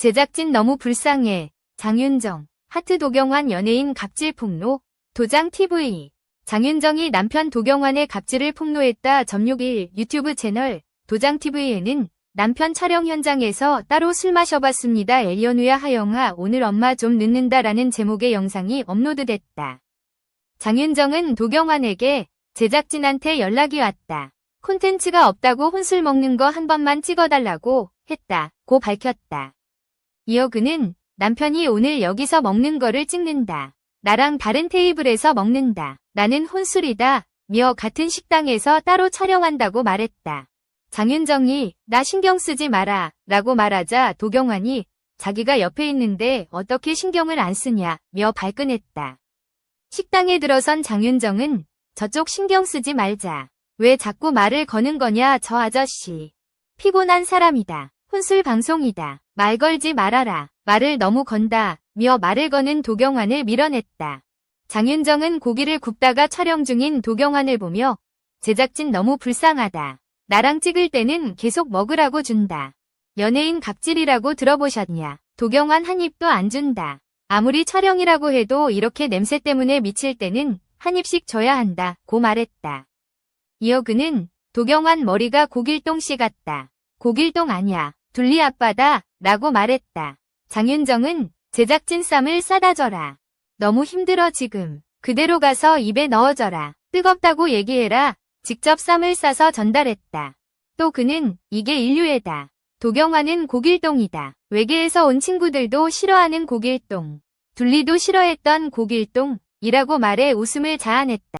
제작진 너무 불쌍해. 장윤정. 하트 도경환 연예인 갑질 폭로. 도장 TV. 장윤정이 남편 도경환의 갑질을 폭로했다. 점육일 유튜브 채널 도장 TV에는 남편 촬영 현장에서 따로 술 마셔봤습니다. 엘리언우야 하영아 오늘 엄마 좀 늦는다라는 제목의 영상이 업로드됐다. 장윤정은 도경환에게 제작진한테 연락이 왔다. 콘텐츠가 없다고 혼술 먹는 거 한 번만 찍어달라고 했다. 고 밝혔다. 이어 그는 남편이 오늘 여기서 먹는 거를 찍는다. 나랑 다른 테이블에서 먹는다. 나는 혼술이다. 며 같은 식당에서 따로 촬영한다고 말했다. 장윤정이 나 신경 쓰지 마라 라고 말하자 도경환이 자기가 옆에 있는데 어떻게 신경을 안 쓰냐 며 발끈했다. 식당에 들어선 장윤정은 저쪽 신경 쓰지 말자. 왜 자꾸 말을 거는 거냐 저 아저씨. 피곤한 사람이다. 혼술 방송이다. 말 걸지 말아라. 말을 너무 건다. 며 말을 거는 도경환을 밀어냈다. 장윤정은 고기를 굽다가 촬영 중인 도경환을 보며 제작진 너무 불쌍하다. 나랑 찍을 때는 계속 먹으라고 준다. 연예인 갑질이라고 들어보셨냐. 도경환 한 입도 안 준다. 아무리 촬영이라고 해도 이렇게 냄새 때문에 미칠 때는 한 입씩 줘야 한다. 고 말했다. 이어 그는 도경환 머리가 고길동 씨 같다. 고길동 아냐. 둘리 아빠다. 라고 말했다. 장윤정은 제작진 쌈을 싸다 줘라. 너무 힘들어 지금. 그대로 가서 입에 넣어줘라. 뜨겁다고 얘기해라. 직접 쌈을 싸서 전달했다. 또 그는 이게 인류애다. 도경환은 고길동이다. 외계에서 온 친구들도 싫어하는 고길동. 둘리도 싫어했던 고길동이라고 말해 웃음을 자아냈다.